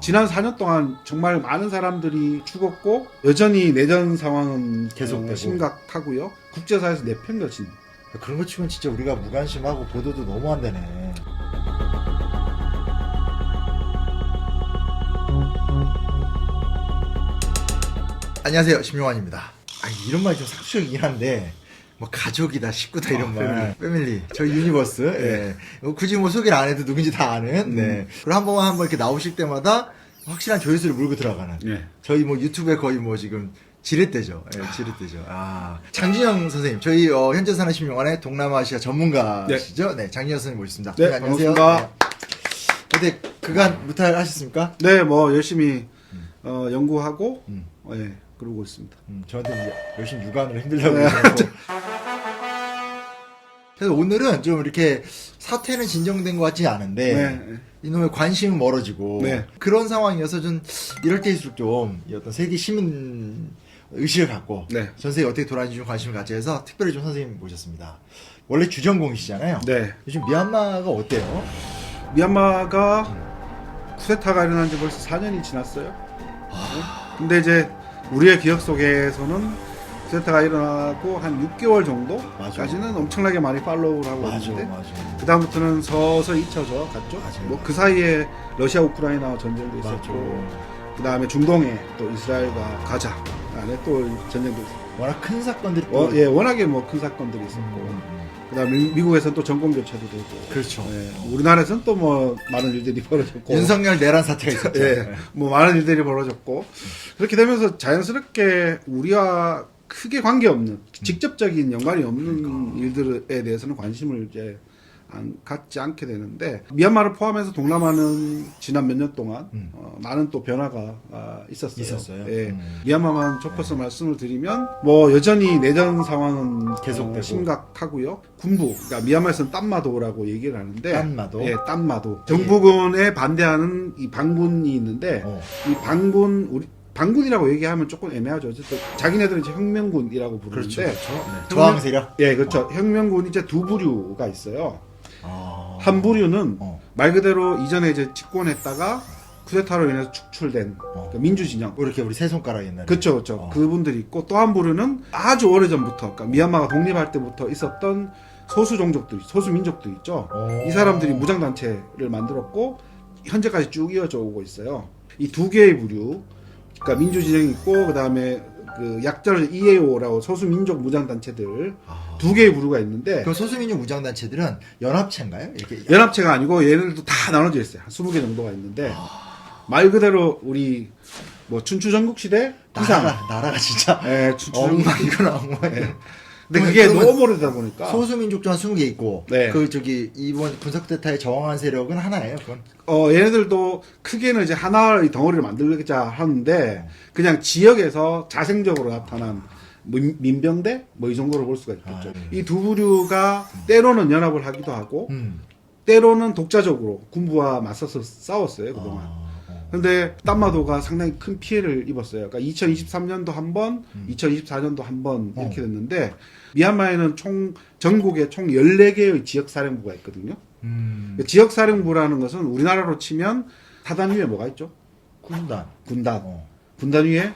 지난 4년 동안 정말 많은 사람들이 죽었고 여전히 내전 상황은 계속되고. 어, 심각하고요. 국제사회에서 내팽겨친 그런 거 치곤 진짜 우리가 무관심하고 보도도 너무 안 되네. 안녕하세요, 심용환입니다. 아, 이런 말이 좀 상투적이긴 한데, 뭐, 가족이다, 식구다, 이런 아, 말. 패밀리. 저희 유니버스. 예. 뭐 굳이 뭐 소개를 안 해도 누군지 다 아는. 네. 그리고 한번한번 이렇게 나오실 때마다 확실한 조회수를 물고 들어가는. 예. 저희 뭐 유튜브에 거의 뭐 지금 지렛대죠. 예, 지렛대죠. 아. 장진영 선생님, 저희 어, 현재 사는 신명원의 동남아시아 전문가시죠? 네, 장진영 선생님 모셨습니다. 네, 반갑습니다. 네. 근데 그간 무탈 하셨습니까? 네, 뭐 열심히 어, 연구하고 음. 어, 예, 그러고 있습니다. 음, 저한테 이제 열심히 육안으로 힘들다고 네. 그러고. 그래서 오늘은 좀 이렇게 사태는 진정된 것 같지 않은데 네. 이놈의 관심은 멀어지고 네. 그런 상황이어서 좀 이럴 때일수록 좀이 어떤 세계 시민 의식을 갖고 네. 전 세계 어떻게 돌아가는지 좀 관심을 가져야 해서 특별히 좀 선생님 모셨습니다. 원래 주전공이시잖아요. 네. 요즘 미얀마가 어때요? 미얀마가 쿠데타가 일어난 지 벌써 4년이 지났어요. 아. 근데 이제 우리의 기억 속에서는 쿠데타가 일어나고 한 6개월 정도까지는 엄청나게 많이 팔로우를 하고 있는데. 그 다음부터는 서서히 잊혀져 갔죠. 뭐 그 사이에 러시아 우크라이나 전쟁도 있었고 그 다음에 중동에 또 이스라엘과 가자 안에 또 전쟁도 있었고. 워낙 큰 사건들이 또 어, 예, 워낙에 뭐 큰 사건들이 있었고. 음, 그 다음에 미국에서는 또 정권 교체도 되고. 그렇죠. 예, 우리나라에서는 또 뭐 많은 일들이 벌어졌고. 윤석열 내란 사태가 있었죠. 예, 뭐 많은 일들이 벌어졌고. 그렇게 되면서 자연스럽게 우리와 크게 관계없는 직접적인 연관이 없는 일들에 대해서는 관심을 이제 안, 갖지 않게 되는데 미얀마를 포함해서 동남아는 지난 몇 년 동안 음. 어, 많은 또 변화가 아, 있었어요. 있었어요? 예. 음. 미얀마만 좁혀서 말씀을 드리면 뭐 여전히 내전 상황은 계속되고. 어, 심각하고요. 군부, 그러니까 미얀마에서는 땀마도라고 얘기를 하는데 땀마도? 예, 땀마도. 정부군에 반대하는 이 반군이 있는데 어. 이 반군 우리 반군이라고 얘기하면 조금 애매하죠. 어쨌든 자기네들은 이제 혁명군이라고 부르는데 그렇죠. 그렇죠. 네. 저항 세력. 예, 그렇죠. 혁명군이 이제 두 부류가 있어요. 아. 한 부류는 어. 말 그대로 이전에 이제 집권했다가 쿠데타로 인해서 축출된 어. 그러니까 민주 진영. 뭐 이렇게 우리 세 손가락 옛날에. 그렇죠, 그렇죠. 어. 그분들이 있고 또 한 부류는 아주 오래 전부터, 그러니까 미얀마가 독립할 때부터 있었던 소수 종족들, 소수 민족들 있죠. 어. 이 사람들이 무장 단체를 만들었고 현재까지 쭉 이어져 오고 있어요. 이 두 개의 부류, 그러니까 민주진영이 있고 그 다음에 그 약자를 EAO라고 소수 민족 무장 단체들 아. 두 개의 부류가 있는데 그럼 소수민족 무장단체들은 연합체인가요? 이렇게 연합체가 아니고 얘네들도 다 나눠져 있어요. 한 20개 정도가 있는데 말 그대로 우리 뭐 춘추 전국 시대 이상 나라 나라가 진짜 예, 춘추 전국 엉망이구나 엉망. 근데 그게 그러면 너무 오래되다 보니까 소수민족 중한 20개 있고 네. 그 저기 이번 군사쿠데타에 저항한 세력은 하나예요. 그건 어 얘네들도 크게는 이제 하나의 덩어리를 만들자 하는데 그냥 지역에서 자생적으로 나타난 민- 민병대 뭐 이 정도로 볼 수가 있겠죠. 아, 네. 이두 부류가 때로는 연합을 하기도 하고 음. 때로는 독자적으로 군부와 맞서서 싸웠어요 그동안. 아, 어. 근데 땀마도가 상당히 큰 피해를 입었어요. 그러니까 2023년도 한 번, 음. 2024년도 한번 어. 이렇게 됐는데 미얀마에는 총 전국에 총 14개의 지역 사령부가 있거든요. 음. 그 지역 사령부라는 것은 우리나라로 치면 사단 위에 뭐가 있죠? 군단. 군단. 어. 군단 위에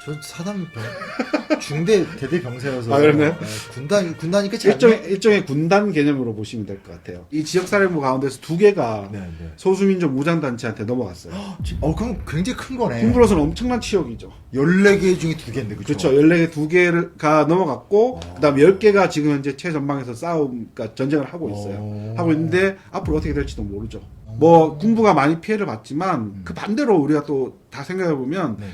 저 사단 병 중대 대대 병사여서 아, 그런가요? 네, 군단 군단이 끝이 일종의 아니에요? 일종의 군단 개념으로 보시면 될 것 같아요. 이 지역 사령부 가운데서 두 개가 네, 네. 소수민족 무장 단체한테 넘어갔어요. 어 그럼 굉장히 큰 거네. 군부로서는 엄청난 치욕이죠. 14개 중에 두 개인데 그죠? 그렇죠. 14개 두 개가 넘어갔고 어. 그다음 10개가 지금 현재 최전방에서 싸움 그러니까 전쟁을 하고 있어요. 어. 하고 있는데 앞으로 어떻게 될지도 모르죠. 뭐 군부가 많이 피해를 봤지만 음. 그 반대로 우리가 또 다 생각해 보면 네, 네.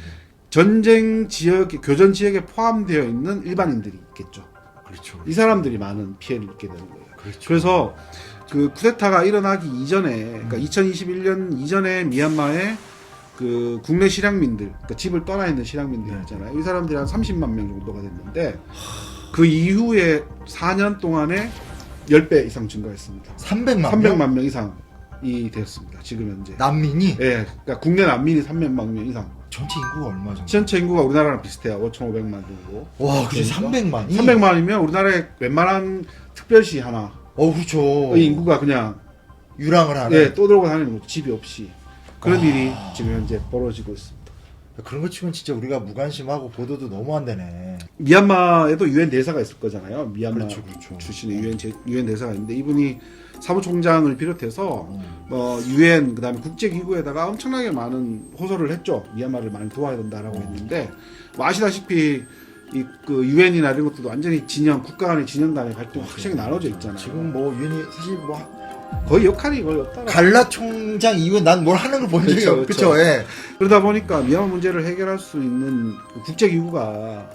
전쟁 지역 교전 지역에 포함되어 있는 일반인들이 있겠죠. 그렇죠. 이 사람들이 많은 피해를 입게 되는 거예요. 그렇죠. 그래서 그 쿠데타가 일어나기 이전에 그러니까 음. 2021년 이전에 미얀마의 그 국내 실향민들 그러니까 집을 떠나 있는 실향민들 네. 있잖아요. 이 사람들이 한 30만 명 정도가 됐는데 그 이후에 4년 동안에 10배 이상 증가했습니다. 300만 300만 명 이상이 되었습니다. 지금 현재. 난민이 예, 그러니까 국내 난민이 300만 명 이상. 전체 인구가 얼마 정도? 전체 인구가 우리나라랑 비슷해요. 5,500만 정도. 와, 그게 그러니까? 300만이? 300만이면 우리나라의 웬만한 특별시 하나 어, 그렇죠. 의 인구가 그냥 유랑을 하는. 예, 떠들고 다니는 거죠. 집이 없이. 그런 일이 지금 현재 벌어지고 있습니다. 그런 거 치곤 진짜 우리가 무관심하고 보도도 너무 안 되네. 미얀마에도 유엔 대사가 있을 거잖아요. 미얀마 그렇죠, 그렇죠. 출신의 유엔 제- 유엔 대사가 있는데 이분이 사무총장을 비롯해서 음. 뭐 유엔 그다음에 국제 기구에다가 엄청나게 많은 호소를 했죠. 미얀마를 많이 도와야 된다라고 했는데 뭐 아시다시피 이그 유엔이나 이런 것들도 완전히 진영 국가 간의 진영 간의 갈등이 확실하게 나눠져 있잖아요. 지금 뭐 유엔이 사실 뭐 거의 역할이 거의 없다. 갈라 총장 이후에 난 뭘 하는 걸 본 적이 그렇죠, 없 그렇죠. 예. 그러다 보니까 미얀마 문제를 해결할 수 있는 그 국제 기구가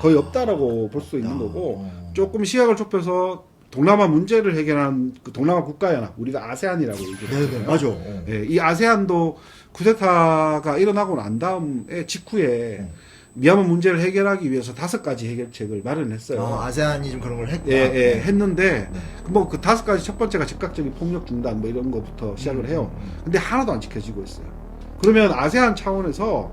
거의 없다라고 볼 수 있는 거고 어. 조금 시각을 좁혀서 동남아 문제를 해결한 그 동남아 국가연합 우리가 아세안이라고 얘기를 네네, 하잖아요. 맞아. 어. 예, 이 아세안도 쿠데타가 일어나고 난 다음에 직후에 음. 미얀마 문제를 해결하기 위해서 다섯 가지 해결책을 마련했어요. 어, 아세안이 좀 그런 걸 했구나. 예, 예, 했는데 네. 뭐그 다섯 가지 첫 번째가 즉각적인 폭력 중단 뭐 이런 거부터 시작을 해요. 음, 음. 근데 하나도 안 지켜지고 있어요. 그러면 아세안 차원에서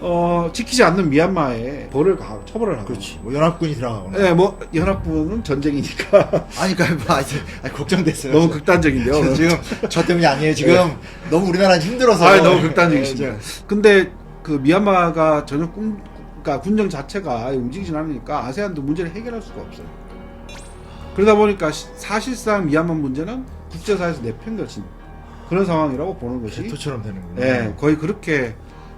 어, 지키지 않는 미얀마에 벌을 가, 처벌을 하고. 그렇지. 뭐 연합군이 들어가거나. 예, 뭐 연합군은 전쟁이니까 아니, 그러니까 뭐, 아니, 아니, 걱정됐어요. 너무 극단적인데요. 저 지금 저 때문이 아니에요. 지금 너무 우리나라 힘들어서. 아, 너무 극단적이십니다. 예, 근데 그 미얀마가 전혀 군, 그러니까 군정 자체가 움직이진 않으니까 아세안도 문제를 해결할 수가 없어요. 그러다 보니까 시- 사실상 미얀마 문제는 국제사회에서 내팽겨친 그런 상황이라고 보는 저 것이 개토처럼 되는구나. 예, 거의 그렇게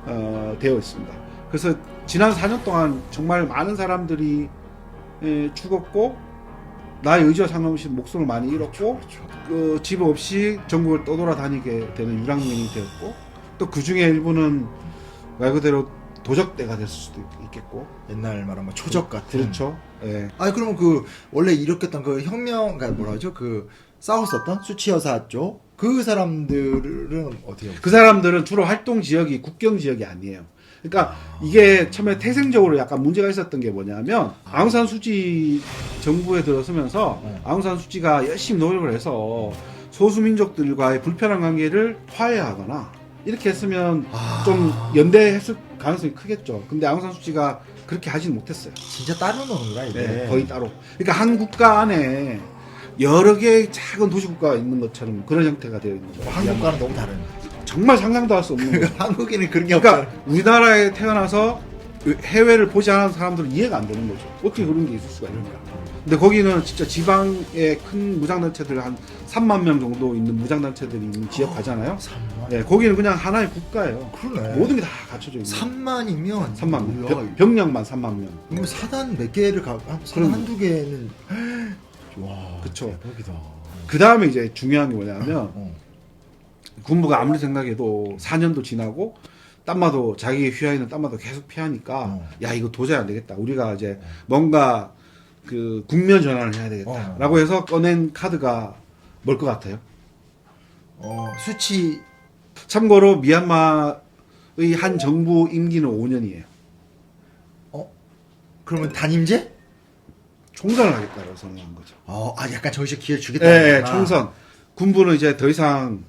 어, 되어 있습니다. 그래서 지난 4년 동안 정말 많은 사람들이 예, 죽었고 나의 의지와 상관없이 목숨을 많이 잃었고 그렇죠. 그집 없이 전국을 떠돌아다니게 되는 유랑민이 되었고 또 그 중에 일부는 말 그대로 도적대가 됐을 수도 있겠고 옛날 말하면 뭐 초적 같은. 그렇죠. 예. 아니 그러면 그 원래 일으켰던 그 혁명, 그러니까 뭐라 하죠? 그 싸웠었던 수치 여사 쪽 그 사람들은 어떻게? 그 사람들은 주로 활동 지역이 국경 지역이 아니에요. 그러니까 이게 처음에 태생적으로 약간 문제가 있었던 게 뭐냐면 아웅산 수지 정부에 들어서면서 네. 아웅산 수지가 열심히 노력을 해서 소수 민족들과의 불편한 관계를 화해하거나 이렇게 했으면 아. 좀 연대했을 가능성이 크겠죠. 근데 아웅산 수지가 그렇게 하지는 못했어요. 진짜 따로 노는구나 이게. 네, 거의 따로. 그러니까 한 국가 안에 여러 개의 작은 도시 국가가 있는 것처럼 그런 형태가 되어 있는 거예요. 한국과는 너무 다른. 정말 상상도 할 수 없는 거예요. 한국인은 그런 게 그러니까 없잖아. 우리나라에 태어나서 해외를 보지 않은 사람들은 이해가 안 되는 거죠. 어떻게 그런 게 있을 수가 있는가. 근데 거기는 진짜 지방에 큰 무장단체들 한 3만 명 정도 있는 무장단체들이 있는 지역 가잖아요. 3만. 네, 거기는 그냥 하나의 국가예요. 그러네. 모든 게 다 갖춰져 있는 3만이면 3만 명. 병- 병력만 3만 명. 이거 사단 몇 개를 가, 한, 사단 그럼- 한두 개는 와, 그쵸. 대박이다. 그 다음에 이제 중요한 게 뭐냐면 어. 군부가 아무리 생각해도 4년도 지나고 땀마도 자기 휘하이는 땀마도 계속 피하니까 어. 야 이거 도저히 안 되겠다 우리가 이제 뭔가 그 국면 전환을 해야 어. 되겠다라고 해서 꺼낸 카드가 뭘 것 같아요? 어, 수치 참고로 미얀마의 한 정부 임기는 5년이에요. 그러면 단임제? 총선을 하겠다고 선언한 거죠. 어, 아 약간 저기서 기회 주겠다. 예, 예, 총선. 군부는 이제 더 이상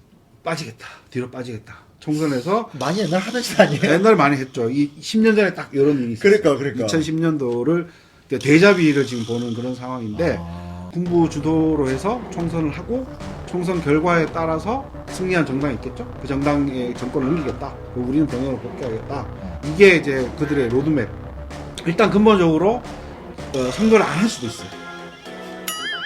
빠지겠다. 뒤로 빠지겠다. 총선에서 많이 옛날 하던 짓 아니에요? 옛날에 많이 했죠. 이 10년 전에 딱 이런 일이 있었어요. 그러니까, 그러니까. 2010년도를 대자비를 지금 보는 그런 상황인데 아, 군부 주도로 해서 총선을 하고 총선 결과에 따라서 승리한 정당이 있겠죠. 그 정당의 정권을 넘기겠다. 그리고 우리는 병역을 복귀하겠다. 이게 이제 그들의 로드맵. 일단 근본적으로 어, 선거를 안 할 수도 있어요.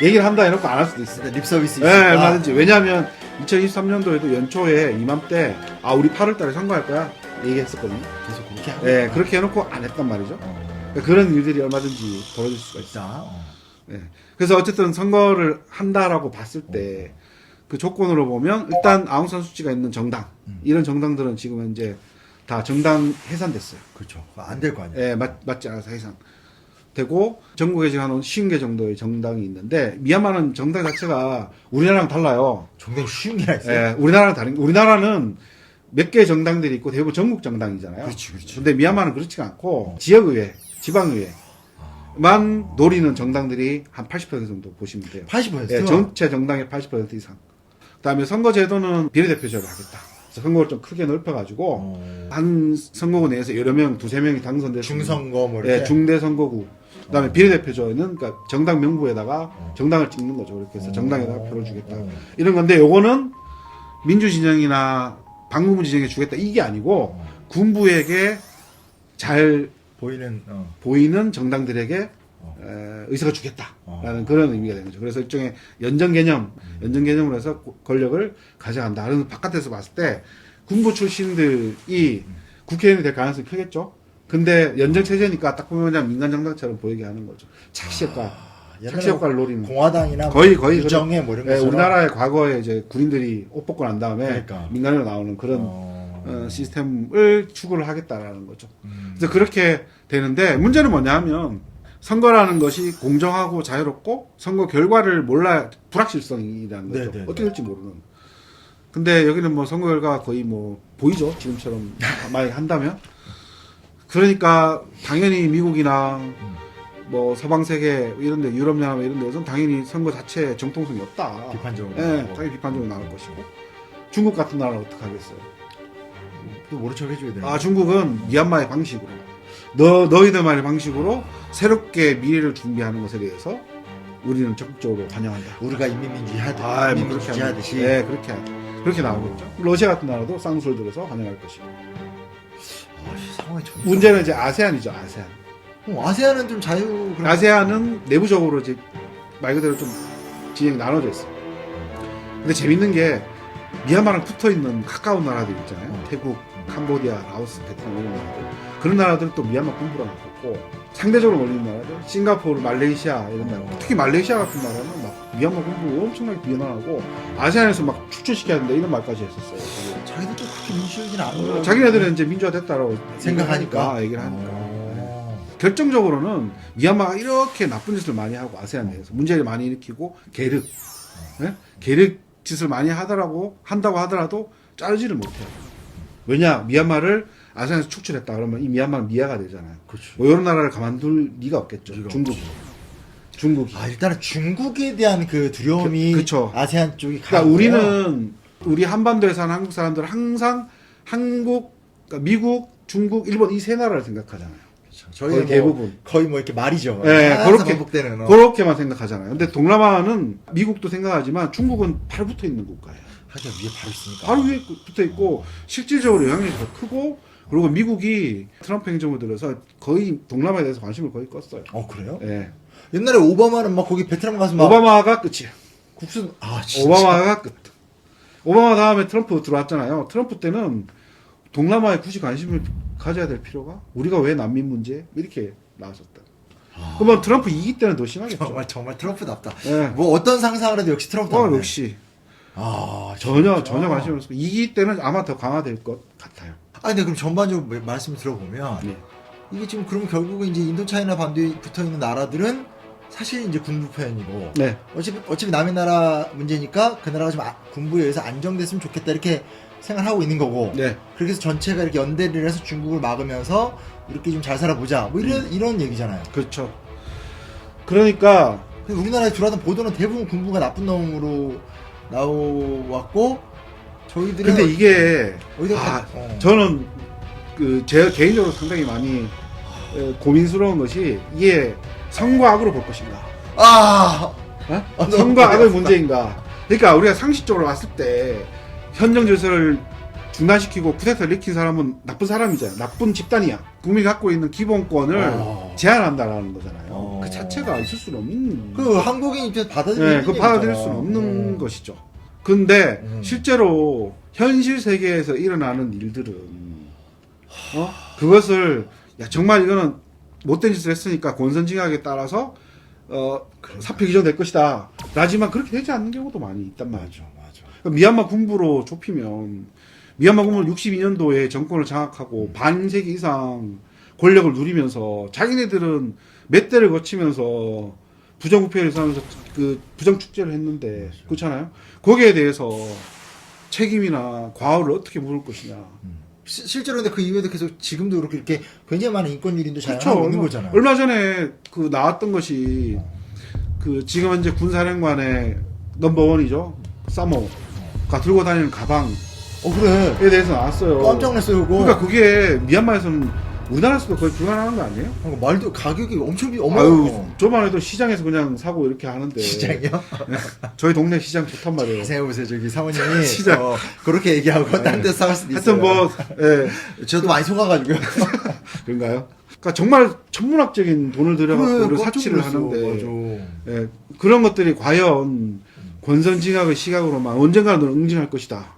얘기를 한다 해놓고 안 할 수도 있어요. 립 서비스 예, 있으니까. 얼마든지. 왜냐하면 2023년도에도 연초에 이맘때 아 우리 8월달에 선거할 거야 얘기했었거든요. 계속 그렇게 하고. 예. 그렇게 해놓고 안 했단 말이죠. 어, 그러니까 그런 일들이 얼마든지 벌어질 수가 있어. 어. 예. 그래서 어쨌든 선거를 한다라고 봤을 때그 조건으로 보면 일단 아웅산 수치가 있는 정당 음. 이런 정당들은 지금 현재 다 정당 해산됐어요. 그렇죠. 안 될 거 아니에요. 예, 맞, 맞지 않아서 해산. 되고 전국에 지금 한 50개 정도의 정당이 있는데 미얀마는 정당 자체가 우리나라랑 달라요. 종종 쉬운 게 있어요. 예, 우리나라랑 다른 게 우리나라는 몇 개의 정당들이 있고 대부분 전국 정당이잖아요. 그렇지, 그렇지. 근데 미얀마는 그렇지가 않고 지역의회, 지방의회 만 노리는 정당들이 한 80% 정도 보시면 돼요. 80%? 예, 전체 정당의 80% 이상. 그다음에 선거 제도는 비례대표제로 하겠다. 그래서 선거를 좀 크게 넓혀가지고 어, 한 선거구 내에서 여러 명, 두세 명이 있는 중선거 뭐 이렇게. 예, 중대 선거구. 그다음에 비례대표제는 그러니까 정당 명부에다가 어. 정당을 찍는 거죠. 이렇게 해서 정당에다가 표를 주겠다. 어. 이런 건데 요거는 민주 진영이나 방공부 지정해 주겠다 이게 아니고 어. 군부에게 잘 보이는 어. 보이는 정당들에게 어. 에, 의석을 주겠다라는 어. 그런 의미가 되는 거죠. 그래서 일종의 연정 개념, 연정 개념으로 해서 고- 권력을 가져간다. 그래서 바깥에서 봤을 때 군부 출신들이 국회의원이 될 가능성이 크겠죠. 근데 연정 체제니까 딱 보면 그냥 민간 정당처럼 보이게 하는 거죠. 착시 효과, 착시 옛날에 효과를 노리는. 공화당이나 거의 거의 유정회 뭐 이런 예, 것처럼 우리나라의 과거에 이제 군인들이 옷 벗고 난 다음에 그러니까. 민간으로 나오는 그런 어. 어, 시스템을 추구를 하겠다라는 거죠. 음. 그래서 그렇게 되는데 문제는 뭐냐면 선거라는 것이 공정하고 자유롭고 선거 결과를 몰라 불확실성이라는 거죠. 네네네. 어떻게 될지 모르는. 근데 여기는 뭐 선거 결과가 거의 뭐 보이죠. 지금처럼 만약에 한다면. 그러니까 당연히 미국이나 뭐 서방 세계 이런 데 유럽 연합 이런 데서는 당연히 선거 자체에 정통성이 없다. 비판적으로 예, 나오고. 당연히 비판적으로 나올 것이고. 중국 같은 나라는 어떻게 하겠어요? 또 모른 척 해줘야 되는 아 중국은 미얀마의 방식으로 너 너희들만의 방식으로 새롭게 미래를 준비하는 것에 대해서 우리는 적극적으로 환영한다. 우리가 인민민주의 하듯 아, 뭐 그렇게 하듯이 네, 그렇게 하- 그렇게 나오겠죠. 러시아 같은 나라도 쌍수를 들어서 환영할 것이고. 상황이 좀 문제는 이제 아세안이죠. 아세안. 어, 아세안은 좀 자유 그런 아세안은 내부적으로 이제 말 그대로 좀 진영이 나눠져 있어요. 근데 재밌는 게 미얀마랑 붙어 있는 가까운 나라들 있잖아요. 어. 태국, 캄보디아, 라오스, 베트남 이런 나라들. 그런 나라들은 또 미얀마 군부랑 붙고 상대적으로 몰리는 나라들, 싱가포르, 말레이시아 이런 나라. 특히 말레이시아 같은 나라는 막 미얀마 군부 엄청나게 비난하고 아세안에서 막 축출시켜야 된다 이런 말까지 했었어요. 자기들도 그렇게 민주주의는 않은 거 자기네들은 이제 민주화 됐다라고 생각하니까 얘기를 하니까. 어. 결정적으로는 미얀마가 이렇게 나쁜 짓을 많이 하고 아세안 내에서 문제를 많이 일으키고 계륵, 예? 계륵 짓을 많이 하더라고 한다고 하더라도 자르지를 못해요. 왜냐 미얀마를 아세안에서 축출했다 그러면 이 미얀마는 미아가 되잖아요. 그렇죠. 뭐 이런 나라를 가만둘 리가 없겠죠. 리가 중국, 중국이. 아 일단은 중국에 대한 그 두려움이 그- 그쵸. 아세안 쪽이 그러니까 강해요. 우리는 우리 한반도에 사는 한국 사람들은 항상 한국, 그러니까 미국, 중국, 일본 이 세 나라를 생각하잖아요. 거의 저희 뭐 대부분. 거의 뭐 이렇게 말이죠. 네, 항상 그렇게- 반복되는 어. 그렇게만 생각하잖아요. 근데 동남아는 미국도 생각하지만 중국은 팔 붙어 있는 국가예요. 하기가 위에 바로 있으니까. 바로 위에 붙어 있고 실질적으로 영향력이 더 크고 그리고 미국이 트럼프 행정부 들어서 거의 동남아에 대해서 관심을 거의 껐어요. 어 그래요? 예. 옛날에 오바마는 막 거기 베트남 가서 막 오바마가 끝이에요. 국수 아 진짜. 오바마가 끝. 오바마 다음에 트럼프 들어왔잖아요. 트럼프 때는 동남아에 굳이 관심을 가져야 될 필요가 우리가 왜 난민 문제 이렇게 나왔었다. 아. 그러면 트럼프 2기 때는 더 심하겠죠. 정말 정말 트럼프답다. 예. 뭐 어떤 상상을 해도 역시 트럼프. 어, 역시 아 전혀. 전혀 관심이 없고 2기 때는 아마 더 강화될 것 같아요. 아 근데 그럼 전반적으로 뭐- 말씀 들어보면 네. 이게 지금 그러면 결국은 이제 인도 차이나 반도에 붙어 있는 나라들은 사실 이제 군부 편이고 네. 어차피 어차피 남의 나라 문제니까 그 나라가 좀 아- 군부에 의해서 안정됐으면 좋겠다 이렇게 생각하고 있는 거고 네. 그렇게 해서 전체가 이렇게 연대를 해서 중국을 막으면서 이렇게 좀 잘 살아보자 뭐 이런 이런 얘기잖아요. 그렇죠. 그러니까 우리나라에 들어왔던 보도는 대부분 군부가 나쁜 놈으로 나왔고 저희들은 근데 이게 오히려 아, 다- 어. 저는 그 제가 개인적으로 상당히 많이 에, 고민스러운 것이 이게 성과 악으로 볼 것인가? 아 어? 아, 너무 성과 악의 어렵다. 문제인가? 그러니까 우리가 상식적으로 봤을 때 현정 질서를 중단시키고 쿠데타를 일으킨 사람은 나쁜 사람이잖아요. 나쁜 집단이야. 국민이 갖고 있는 기본권을 어. 제한한다라는 거잖아요. 어. 그 자체가 있을 수는 없는. 그 한국인 입장에서 받아들이는 네, 그 받아들일 수는 없는 것이죠. 근데 음. 실제로 현실 세계에서 일어나는 일들은 어? 그것을 야 정말 이거는 못된 짓을 했으니까 권선징악에 따라서 어 사표 기정될 것이다. 라지만 그렇게 되지 않는 경우도 많이 있단 말이죠. 맞아. 그럼 미얀마 군부로 좁히면 미얀마 군부는 62년도에 정권을 장악하고 반세기 이상 권력을 누리면서 자기네들은 몇 대를 거치면서 부정부패를 일어나면서 그 부정 축제를 했는데 그렇잖아요. 거기에 대해서 책임이나 과오를 어떻게 물을 것이냐. 시- 실제로 근데 그 이후에도 계속 지금도 그렇게 이렇게 굉장히 많은 인권 유린도 잘 그렇죠. 하고 있는 거잖아요. 얼마 전에 그 나왔던 것이 그 지금 현재 군사령관의 넘버원이죠. 사모가 들고 다니는 가방에 어 그래. 대해서 나왔어요. 깜짝 놀랐어요 그거. 그러니까 그게 미얀마에서는 우리나라에서도 거의 불가능한 거 아니에요? 어, 말도 가격이 엄청 비 어머 아유, 저만 해도 시장에서 그냥 사고 이렇게 하는데. 시장이요? 저희 동네 시장 좋단 말이에요. 생각해보세요 저기 사모님이 시장. 어, 그렇게 얘기하고 딴 데서 사갈 수도 있어요 하여튼 뭐, 예, 저도 많이 속아가지고요 그런가요? 그러니까 정말 천문학적인 돈을 들여갖고 그래, 우리 사치를 놀랐어. 하는데. 예, 그런 것들이 과연 권선징악의 시각으로만 언젠가는 응징할 것이다.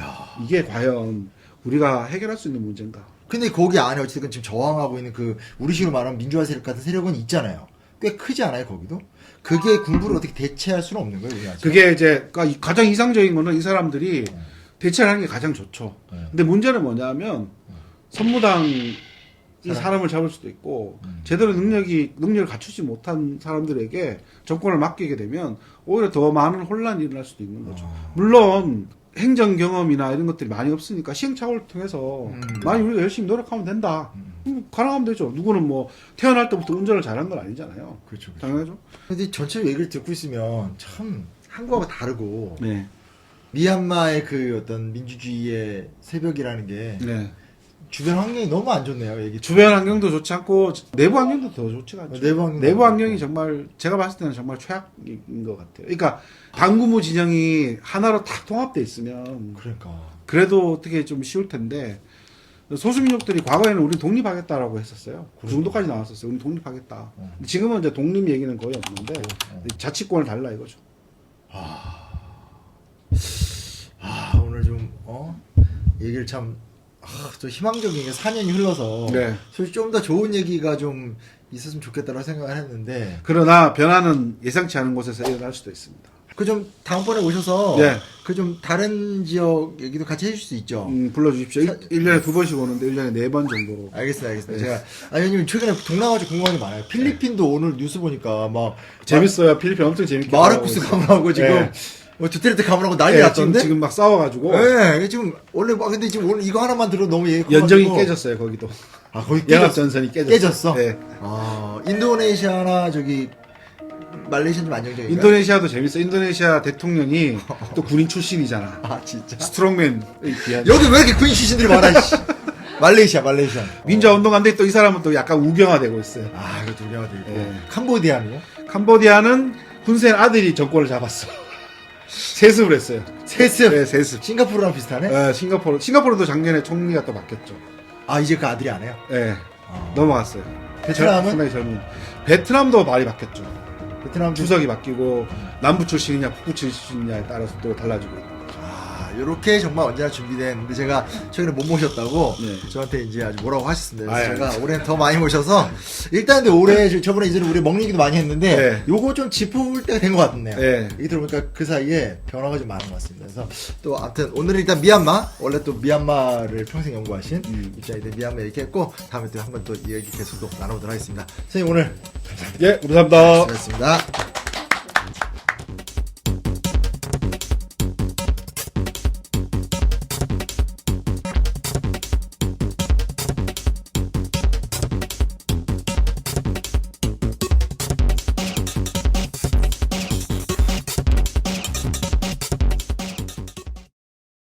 야. 이게 과연 우리가 해결할 수 있는 문제인가? 근데 거기 안에 어쨌든 지금 저항하고 있는 그 우리식으로 말하면 민주화 세력 같은 세력은 있잖아요. 꽤 크지 않아요 거기도? 그게 군부를 어떻게 대체할 수는 없는 거예요 우리나라. 그게 이제 그러니까 이 가장 이상적인 거는 이 사람들이 대체하는 게 가장 좋죠. 네. 근데 문제는 뭐냐면 선무당이 사람 을 잡을 수도 있고 제대로 능력이 능력을 갖추지 못한 사람들에게 정권을 맡기게 되면 오히려 더 많은 혼란이 일어날 수도 있는 거죠. 물론 행정 경험이나 이런 것들이 많이 없으니까 시행착오를 통해서 음. 많이 우리가 열심히 노력하면 된다. 음, 가능하면 되죠. 누구는 뭐 태어날 때부터 운전을 잘한 건 아니잖아요. 그렇죠. 그렇죠. 당연하죠. 근데 전체 얘기를 듣고 있으면 참 한국하고 다르고 네. 미얀마의 그 어떤 민주주의의 새벽이라는 게 네. 주변 환경이 너무 안 좋네요. 얘기 주변 환경도 좋지 않고 내부 환경도 더 좋지가 않죠. 어, 내부 환경도 내부 안 환경이 정말 제가 봤을 때는 정말 최악인 것 같아요. 그러니까 반구무 진영이 하나로 딱 통합돼 있으면 그러니까 그래도 어떻게 좀 쉬울 텐데 소수민족들이 과거에는 우리 독립하겠다라고 했었어요. 그 정도까지 나왔었어요. 우리 독립하겠다. 어. 지금은 이제 독립 얘기는 거의 없는데 어. 자치권을 달라 이거죠. 아 오늘 좀 어? 얘기를 참 아, 좀 희망적인 게 4년이 흘러서 네. 솔직히 좀 더 좋은 얘기가 좀 있었으면 좋겠다라고 생각을 했는데 그러나 변화는 예상치 않은 곳에서 일어날 수도 있습니다. 그 좀 다음번에 오셔서 네. 그 좀 다른 지역 얘기도 같이 해줄 수 있죠. 음, 불러주십시오. 사- 1, 년에두 번씩 오는데 1년에 네 번 정도. 알겠습니다, 알겠습니다. 네. 제가 아니 왜냐면 최근에 동남아 쪽 궁금한 게 많아요. 필리핀도 오늘 뉴스 보니까 막 재밌어요. 필리핀 엄청 재밌게. 마르쿠스 하고 있어요. 가문하고 지금 네. 뭐 두테르테 가문하고 난리 네, 났던데. 지금, 지금 막 싸워가지고 네, 이게 지금 원래 막 근데 지금 오늘 이거 하나만 들어 너무 얘기 연정이 커가지고- 깨졌어요. 거기도 아 거기 연합 깨졌어. 전선이 깨졌어. 깨졌어? 네. 아 인도네시아나 저기 말레이시아 좀 안정적인가요? 인도네시아도 재밌어. 인도네시아 대통령이 또 군인 출신이잖아. 아 진짜. 스트롱맨. 여기 왜 이렇게 군인 출신들이 많아? 씨. 말레이시아, 말레이시아. 민주화 운동가인데 또 이 사람은 또 약간 우경화되고 있어요. 아 이거 두려워도 있고. 네. 캄보디아는요? 캄보디아는 훈센 아들이 정권을 잡았어. 세습을 했어요. 세습. 네, 세습. 싱가포르랑 비슷하네. 어, 싱가포르. 싱가포르도 작년에 총리가 또 바뀌었죠. 아 이제 그 아들이 안 해요. 네. 아. 넘어갔어요. 베트남은? 상당히 젊은. 베트남도 말이 바뀌었죠. 베트남 주 주석이 바뀌고 남부 출신이냐 북부 출신이냐에 따라서 또 달라지고 있는 아, 요렇게 정말 언제나 준비된. 근데 제가 최근에 못 모셨다고 네. 저한테 이제 아주 뭐라고 하셨습니다. 그래서 제가 올해는 더 많이 모셔서 일단 근데 올해 저- 저번에 이전에 우리 먹는 얘기도 많이 했는데 네. 요거 좀 짚어볼 때가 된 것 같네요. 네. 얘기 들어보니까 그 사이에 변화가 좀 많은 것 같습니다. 그래서 또 아무튼 오늘은 일단 미얀마 원래 또 미얀마를 평생 연구하신 음. 입장이 된 미얀마 이렇게 했고 다음에 또 한번 또 얘기 계속 또 나눠보도록 하겠습니다. 선생님 오늘 예, 감사합니다. 수고하셨습니다.